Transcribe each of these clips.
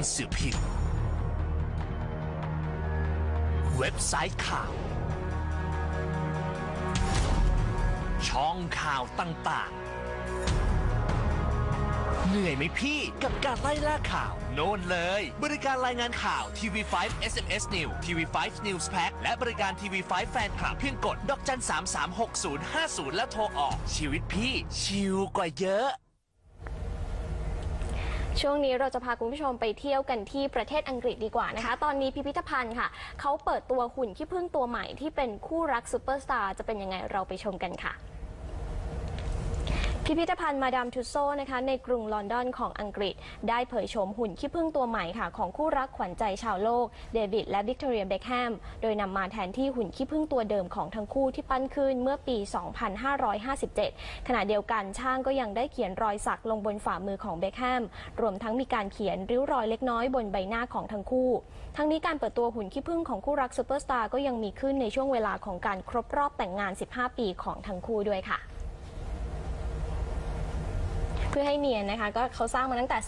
งสือพิมพ์ เว็บไซต์ข่าว ช่องข่าวต่างๆ เหนื่อยไหมพี่กับการไล่ล่าข่าว โน่นเลย บริการรายงานข่าว TV5 SMS News TV5 News Pack และบริการ TV5 แฟนคลับเพียงกด ดอกจัน 336050 แล้วโทรออกชีวิตพี่ ชิลกว่าเยอะ ช่วงนี้เราจะพาคุณผู้ชมไปเที่ยวกันที่ประเทศอังกฤษดีกว่านะคะ ตอนนี้พิพิธภัณฑ์ค่ะ เขาเปิดตัวหุ่นขี้ผึ้งตัวใหม่ที่เป็นคู่รักซูเปอร์สตาร์จะเป็นยังไงเราไปชมกันค่ะ พิพิธภัณฑ์มาดามทุสโซนะคะในกรุงลอนดอนของอังกฤษ ได้เผยโฉมหุ่นขี้ผึ้งตัวใหม่ค่ะ ของคู่รักขวัญใจชาวโลก เดวิดและวิกตอเรียเบคแฮม โดยนำมาแทนที่หุ่นขี้ผึ้งตัวเดิมของทั้งคู่ที่ปั้นขึ้นเมื่อปี 2557 ขณะเดียวกันช่างก็ยังได้เขียนรอยสักลงบนฝ่ามือของเบคแฮม รวมทั้งมีการเขียนริ้วรอยเล็กน้อยบนใบหน้าของทั้งคู่ ทั้งนี้การเปิดตัวหุ่นขี้ผึ้งของคู่รักซูเปอร์สตาร์ก็ยังมีขึ้นในช่วงเวลาของการครบรอบแต่งงาน 15 ปีของทั้งคู่ด้วยค่ะ พื่อให้เนียนนะคะก็เขาสร้างมาตั้งแต่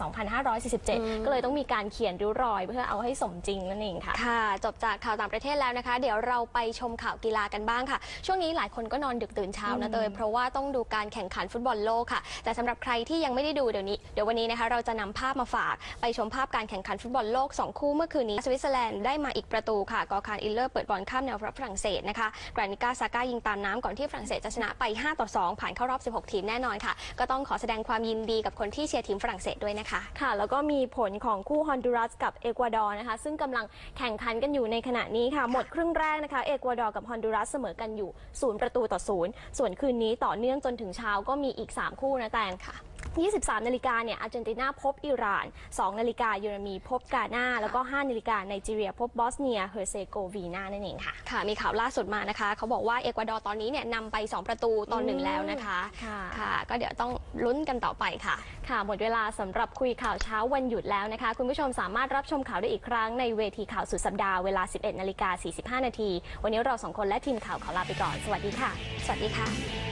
2547 ก็เลยต้องมีการเขียนริ้วรอย เพื่อเอาให้สมจริงนั่นเองค่ะ ค่ะ จบจากข่าวต่างประเทศแล้วนะคะ เดี๋ยวเราไปชมข่าวกีฬากันบ้างค่ะ ช่วงนี้หลายคนก็นอนดึกตื่นเช้านะเตยเพราะว่าต้องดูการแข่งขันฟุตบอลโลกค่ะ แต่สำหรับใครที่ยังไม่ได้ดูเดี๋ยวนี้เดี๋ยววันนี้นะคะเราจะนำภาพมาฝากไปชมภาพการแข่งขันฟุตบอลโลก 2 คู่เมื่อคืนนี้สวิตเซอร์แลนด์ได้มาอีกประตูค่ะกอคารอิลเลอร์เปิดบอลข้ามแนวรับฝรั่งเศสนะคะกรานิก้าซาก้ายิงตามน้ำก่อนที่ฝรั่งเศสจะชนะไป5ต่อ2ผ่านเข้ารอบ 16 ทีมแน่นอนค่ะ ก็ต้องขอแสดงความยินดีกับคนที่เชียร์ทีมฝรั่งเศสด้วยนะคะ ค่ะ แล้วก็มีผลของคู่ฮอนดูรัสกับเอกวาดอร์นะคะ ซึ่งกำลังแข่งขันกันอยู่ในขณะนี้ค่ะ หมดครึ่งแรกนะคะ เอกวาดอร์กับฮอนดูรัสเสมอกันอยู่ศูนย์ประตูต่อศูนย์ส่วนคืนนี้ต่อเนื่องจนถึงเช้าก็มีอีก 3 คู่นะแตงค่ะ 23 นาฬิกาเนี่ยอาร์เจนตินาพบอิหร่าน 2 นาฬิกาเยอรมนีพบกาหน้า แล้วก็ 5 นาฬิกาไนจีเรีย พบบอสเนียเฮอร์เซโกวีนานั่นเองค่ะ ค่ะ มีข่าวล่าสุดมานะคะ เขาบอกว่าเอกวาดอร์ตอนนี้เนี่ยนำไป 2 ประตูต่อหนึ่งแล้วนะคะ ค่ะค่ะก็เดี๋ยวต้องลุ้นกันต่อไปค่ะ ค่ะ หมดเวลาสำหรับคุยข่าวเช้าวันหยุดแล้วนะคะ คุณผู้ชมสามารถรับชมข่าวได้อีกครั้งในเวทีข่าวสุดสัปดาห์เวลา 11 นาฬิกา 45 นาที วันนี้เราสองคนและทีมข่าวขอลาไปก่อน สวัสดีค่ะ สวัสดีค่ะ